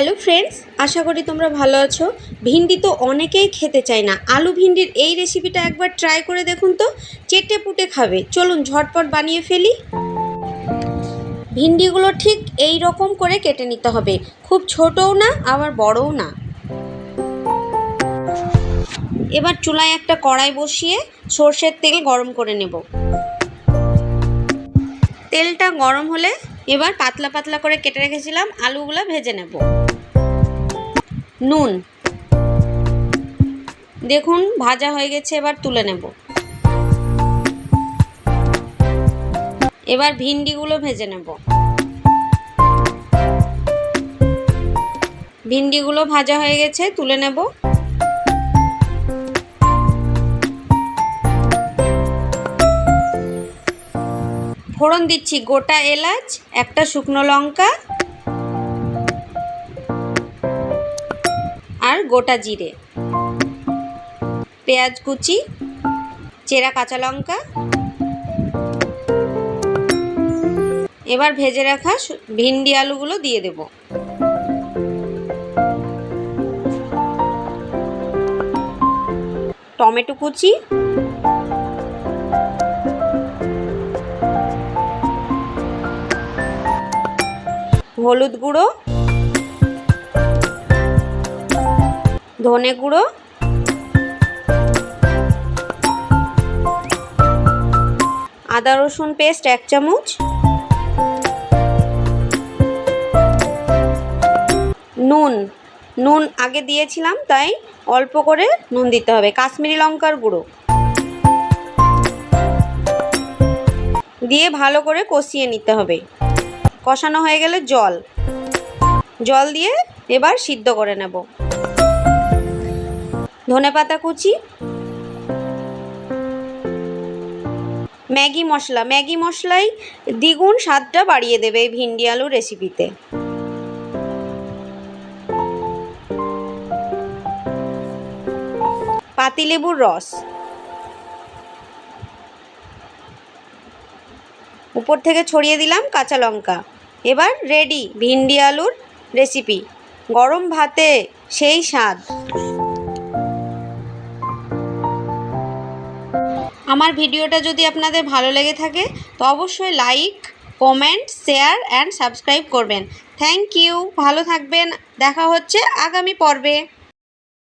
Hello friends আশা করি তোমরা ভালো আছো। ভিন্ডি তো অনেকেই খেতে চায় না। আলু ভিন্ডির এই রেসিপিটা একবার ট্রাই করে দেখুন তো। চেটে পুটে খাবে। চলুন ঝটপট বানিয়ে ফেলি। ভিন্ডিগুলো ঠিক এই রকম করে কেটে নিতে হবে। খুব ছোটও না, আবার বড়ও না। এবার চুলায় একটা কড়াই বসিয়ে সর্ষের তেল গরম করে নেব। তেলটা গরম হলে এবার পাতলা পাতলা করে কেটে রেখেছিলাম। আলুগুলো ভেজে নেব। নুন। দেখুন, ভাজা হয়ে গেছে, এবার তুলে নেব। এবার ভিন্ডিগুলো ভেজে নেব। ভিন্ডিগুলো ভাজা হয়ে গেছে, তুলে নেব। ফোড়ন দিচ্ছি গোটা এলাচ, একটা শুকনো লঙ্কা আর গোটা জিরে। পেঁয়াজ কুচি, চেরা কাঁচা লঙ্কা। এবার ভেজে রাখা ভিন্ডি আলুগুলো দিয়ে দেব। টমেটো কুচি। হলুদ গুঁড়ো। ধনে গুঁড়ো। আদা রসুন পেস্ট এক চামচ। নুন নুন আগে দিয়েছিলাম, তাই অল্প করে নুন দিতে হবে। কাশ্মীরি লঙ্কার গুঁড়ো। দিয়ে ভালো করে কষিয়ে নিতে হবে। কষানো হয়ে গেলে জল। জল দিয়ে এবার সিদ্ধ করে নেব। ধনে পাতা কুচি, ম্যাগি মশলা। ম্যাগি মশলাই দ্বিগুণ স্বাদটা বাড়িয়ে দেবে এই ভিন্ডি আলু রেসিপিতে পাতিলেবুর রস। উপর থেকে ছড়িয়ে দিলাম কাঁচা লঙ্কা। এবার রেডি ভিন্ডি আলুর রেসিপি গরম ভাতে সেই স্বাদ। আমার ভিডিওটা যদি আপনাদের ভালো লেগে থাকে, তো অবশ্যই like comment share and subscribe করবেন। থ্যাংক ইউ ভালো থাকবেন। দেখা হচ্ছে আগামী পর্বে।